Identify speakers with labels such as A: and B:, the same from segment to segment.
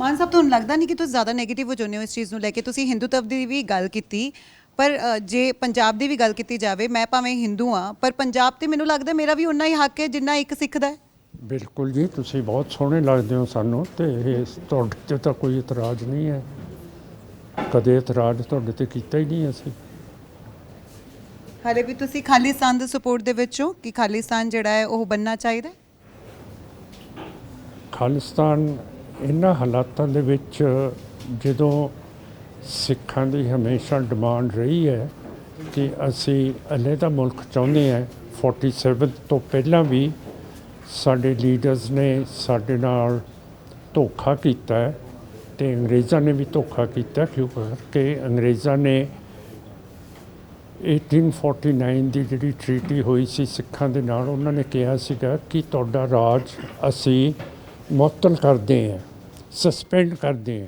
A: ਮਾਨ ਸਾਹਿਬ ਤੁਹਾਨੂੰ ਲੱਗਦਾ ਨਹੀਂ ਕਿ ਤੁਸੀਂ ਜ਼ਿਆਦਾ 네ਗੇਟਿਵ ਹੋ ਜਾਂਦੇ ਹੋ ਇਸ ਚੀਜ਼ ਨੂੰ ਲੈ ਕੇ? ਤੁਸੀਂ ਹਿੰਦੂਤਵ ਦੀ ਵੀ ਗੱਲ ਕੀਤੀ ਪਰ ਅ, ਜੇ ਪੰਜਾਬ ਦੀ ਵੀ ਗੱਲ ਕੀਤੀ ਜਾਵੇ ਮੈਂ ਭਾਵੇਂ ਹਿੰਦੂ ਆ ਪਰ ਪੰਜਾਬ ਤੇ ਮੈਨੂੰ ਲੱਗਦਾ ਮੇਰਾ ਵੀ ਉਨਾ ਹੀ ਹੱਕ ਹੈ ਜਿੰਨਾ ਇੱਕ ਸਿੱਖ ਦਾ ਹੈ।
B: ਬਿਲਕੁਲ ਜੀ ਤੁਸੀਂ ਬਹੁਤ ਸੋਹਣੇ ਲੱਗਦੇ ਹੋ ਸਾਨੂੰ ਤੇ ਇਹ ਤੁਹਾਡੇ ਤੇ ਤਾਂ ਕੋਈ ਇਤਰਾਜ਼ ਨਹੀਂ ਹੈ। ਕਦੇ ਇਤਰਾਜ਼ ਤੁਹਾਡੇ ਤੇ ਕੀਤਾ ਹੀ ਨਹੀਂ ਅਸੀਂ।
A: ਹਾਲੇ ਵੀ ਤੁਸੀਂ ਖਾਲਿਸਤਾਨ ਦੇ ਸਪੋਰਟ ਦੇ ਵਿੱਚ ਹੋ ਕਿ ਖਾਲਿਸਤਾਨ ਜਿਹੜਾ ਹੈ ਉਹ ਬੰਨਣਾ ਚਾਹੀਦਾ ਹੈ?
B: ਖਾਲਿਸਤਾਨ ਇਹਨਾਂ ਹਾਲਾਤਾਂ ਦੇ ਵਿੱਚ ਜਦੋਂ ਸਿੱਖਾਂ ਦੀ ਹਮੇਸ਼ਾ ਡਿਮਾਂਡ ਰਹੀ ਹੈ ਕਿ ਅਸੀਂ ਅਲੱਗਾ ਮੁਲਕ ਚਾਹੁੰਦੇ ਹਾਂ 47 ਤੋਂ ਪਹਿਲਾਂ ਵੀ ਸਾਡੇ ਲੀਡਰਸ ਨੇ ਸਾਡੇ ਨਾਲ ਧੋਖਾ ਕੀਤਾ ਹੈ ਤੇ ਅੰਗਰੇਜ਼ਾਂ ਨੇ ਵੀ ਧੋਖਾ ਕੀਤਾ ਕਿਉਂਕਿ ਅੰਗਰੇਜ਼ਾਂ ਨੇ 1849 ਦੀ ਜਿਹੜੀ ਟ੍ਰੀਟੀ ਹੋਈ ਸੀ ਸਿੱਖਾਂ ਦੇ ਨਾਲ, ਉਹਨਾਂ ਨੇ ਕਿਹਾ ਸੀਗਾ ਕਿ ਤੁਹਾਡਾ ਰਾਜ ਅਸੀਂ ਮੁਅੱਤਲ ਕਰਦੇ ਹਾਂ। ਸਸਪੈਂਡ ਕਰਦੇ ਹਾਂ।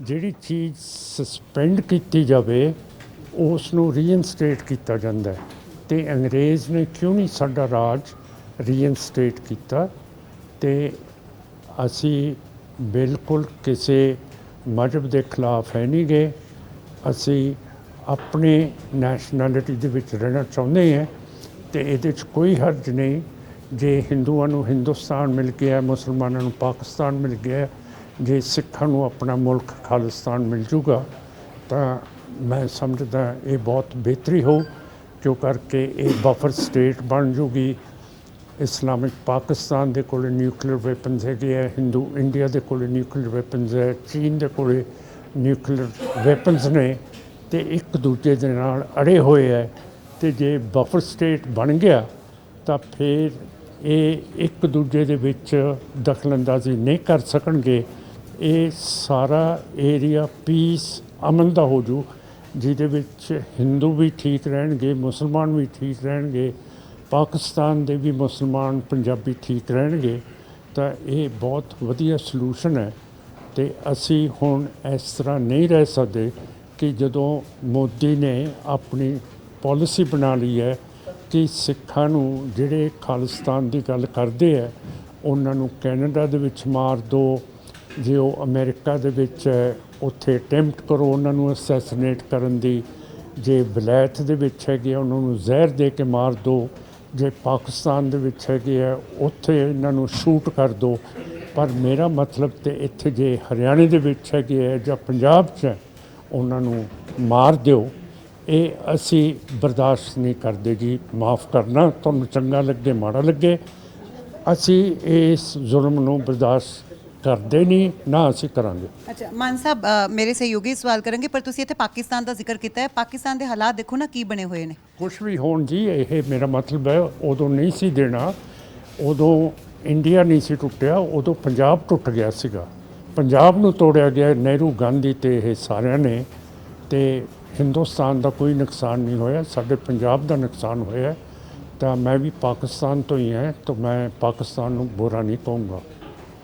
B: ਜਿਹੜੀ ਚੀਜ਼ ਸਸਪੈਂਡ ਕੀਤੀ ਜਾਵੇ ਉਸ ਨੂੰ ਰੀਇਨਸਟੇਟ ਕੀਤਾ ਜਾਂਦਾ ਹੈ। ਤੇ ਅੰਗਰੇਜ਼ ਨੇ ਕਿਉਂ ਨਹੀਂ ਸਾਡਾ ਰਾਜ ਰੀਇਨਸਟੇਟ ਕੀਤਾ? ਤੇ ਅਸੀਂ ਬਿਲਕੁਲ ਕਿਸੇ ਮਜ਼ਹਬ ਦੇ ਖਿਲਾਫ ਹੈ ਨਹੀਂ ਗਏ। ਅਸੀਂ ਆਪਣੇ ਨੈਸ਼ਨੈਲਿਟੀ ਦੇ ਵਿੱਚ ਰਹਿਣਾ ਚਾਹੁੰਦੇ ਹਾਂ। ਤੇ ਇਹਦੇ 'ਚ ਕੋਈ ਹਰਜ ਨਹੀਂ। ਜੇ ਹਿੰਦੂਆਂ ਨੂੰ ਹਿੰਦੁਸਤਾਨ ਮਿਲ ਗਿਆ, ਮੁਸਲਮਾਨਾਂ ਨੂੰ ਪਾਕਿਸਤਾਨ ਮਿਲ ਗਿਆ ਜੇ ਸਿੱਖਾਂ ਨੂੰ ਆਪਣਾ ਮੁਲਕ ਖਾਲਿਸਤਾਨ ਮਿਲ ਜੂਗਾ, ਤਾਂ ਮੈਂ ਸਮਝਦਾ ਇਹ ਬਹੁਤ ਬਿਹਤਰੀ ਹੋ, ਜੋ ਕਰਕੇ ਇਹ ਬਫਰ ਸਟੇਟ ਬਣ ਜੂਗੀ। ਇਸਲਾਮਿਕ ਪਾਕਿਸਤਾਨ ਦੇ ਕੋਲ ਨਿਊਕਲੀਅਰ ਵੈਪਨਸ ਹੈਗੇ ਆ ਹਿੰਦੂ ਇੰਡੀਆ ਦੇ ਕੋਲ ਨਿਊਕਲੀਅਰ ਵੈਪਨਸ ਹੈ ਚੀਨ ਦੇ ਕੋਲ ਨਿਊਕਲੀਅਰ ਵੈਪਨਸ ਨੇ, ਤੇ ਇੱਕ ਦੂਜੇ ਦੇ ਨਾਲ ਅੜੇ ਹੋਏ ਹੈ। ਤੇ ਜੇ ਬਫਰ ਸਟੇਟ ਬਣ ਗਿਆ, ਤਾਂ ਫਿਰ ਇਹ ਇੱਕ ਦੂਜੇ ਦੇ ਵਿੱਚ ਦਖਲਅੰਦਾਜ਼ੀ ਨਹੀਂ ਕਰ ਸਕਣਗੇ। ਇਹ ਸਾਰਾ ਏਰੀਆ ਪੀਸ ਅਮਨ ਦਾ ਹੋ ਜੂ, ਜਿਹਦੇ ਵਿੱਚ ਹਿੰਦੂ ਵੀ ਠੀਕ ਰਹਿਣਗੇ, ਮੁਸਲਮਾਨ ਵੀ ਠੀਕ ਰਹਿਣਗੇ, ਪਾਕਿਸਤਾਨ ਦੇ ਵੀ ਮੁਸਲਮਾਨ, ਪੰਜਾਬੀ ਠੀਕ ਰਹਿਣਗੇ, ਤਾਂ ਇਹ ਬਹੁਤ ਵਧੀਆ ਸੋਲੂਸ਼ਨ ਹੈ। ਤੇ ਅਸੀਂ ਹੁਣ ਇਸ ਤਰ੍ਹਾਂ ਨਹੀਂ ਰਹਿ ਸਕਦੇ ਕਿ ਜਦੋਂ ਮੋਦੀ ਨੇ ਆਪਣੀ ਪਾਲਿਸੀ ਬਣਾ ਲਈ ਹੈ ਕਿ ਸਿੱਖਾਂ ਨੂੰ ਜਿਹੜੇ ਖਾਲਿਸਤਾਨ ਦੀ ਗੱਲ ਕਰਦੇ ਹੈ, ਉਹਨਾਂ ਨੂੰ ਕੈਨੇਡਾ ਦੇ ਵਿੱਚ ਮਾਰ ਦਿਓ ਜੇ ਉਹ ਅਮਰੀਕਾ ਦੇ ਵਿੱਚ ਹੈ ਉੱਥੇ ਅਟੈਂਪਟ ਕਰੋ ਉਹਨਾਂ ਨੂੰ ਅਸੈਸੀਨੇਟ ਕਰਨ ਦੀ। ਜੇ ਵਿਲਾਇਤ ਦੇ ਵਿੱਚ ਹੈਗੇ ਆ, ਉਹਨਾਂ ਨੂੰ ਜ਼ਹਿਰ ਦੇ ਕੇ ਮਾਰ ਦਿਓ ਜੇ ਪਾਕਿਸਤਾਨ ਦੇ ਵਿੱਚ ਹੈਗੇ ਆ ਉੱਥੇ ਇਹਨਾਂ ਨੂੰ ਸ਼ੂਟ ਕਰ ਦਿਓ ਪਰ ਮੇਰਾ ਮਤਲਬ ਤੇ ਇੱਥੇ ਜੇ ਹਰਿਆਣੇ ਦੇ ਵਿੱਚ ਹੈਗੇ ਆ ਜਾਂ ਪੰਜਾਬ 'ਚ ਉਹਨਾਂ ਨੂੰ ਮਾਰ ਦਿਓ। ਇਹ ਅਸੀਂ ਬਰਦਾਸ਼ਤ ਨਹੀਂ ਕਰਦੇ ਜੀ। ਮਾਫ ਕਰਨਾ ਤੁਹਾਨੂੰ ਚੰਗਾ ਲੱਗੇ ਮਾੜਾ ਲੱਗੇ। ਅਸੀਂ ਇਸ ਜ਼ੁਲਮ ਨੂੰ ਬਰਦਾਸ਼ਤ ਕਰਦੇ ਨਹੀਂ ਨਾ ਅਸੀਂ ਕਰਾਂਗੇ।
A: ਅੱਛਾ ਮਾਨ ਸਾਹਿਬ ਅ, ਮੇਰੇ ਸਹਿਯੋਗੀ ਸਵਾਲ ਕਰਨਗੇ ਪਰ ਤੁਸੀਂ ਇੱਥੇ ਪਾਕਿਸਤਾਨ ਦਾ ਜ਼ਿਕਰ ਕੀਤਾ ਹੈ। ਪਾਕਿਸਤਾਨ ਦੇ ਹਾਲਾਤ ਦੇਖੋ ਨਾ ਕੀ ਬਣੇ ਹੋਏ ਨੇ।
B: ਕੁਝ ਵੀ ਹੋਣ ਜੀ ਇਹ ਮੇਰਾ ਮਤਲਬ ਹੈ ਉਦੋਂ ਨਹੀਂ ਸੀ ਦੇਣਾ। ਉਦੋਂ ਇੰਡੀਆ ਨਹੀਂ ਸੀ ਟੁੱਟਿਆ ਉਦੋਂ ਪੰਜਾਬ ਟੁੱਟ ਗਿਆ ਸੀਗਾ। ਪੰਜਾਬ ਨੂੰ ਤੋੜਿਆ ਗਿਆ ਨਹਿਰੂ ਗਾਂਧੀ ਤੇ ਇਹ ਸਾਰਿਆਂ ਨੇ। ਤੇ ਹਿੰਦੁਸਤਾਨ ਦਾ ਕੋਈ ਨੁਕਸਾਨ ਨਹੀਂ ਹੋਇਆ ਸਾਡੇ ਪੰਜਾਬ ਦਾ ਨੁਕਸਾਨ ਹੋਇਆ। ਤਾਂ ਮੈਂ ਵੀ ਪਾਕਿਸਤਾਨ ਤੋਂ ਹੀ ਹਾਂ ਤਾਂ ਮੈਂ ਪਾਕਿਸਤਾਨ ਨੂੰ ਬੁਰਾ ਨਹੀਂ ਕਹੂੰਗਾ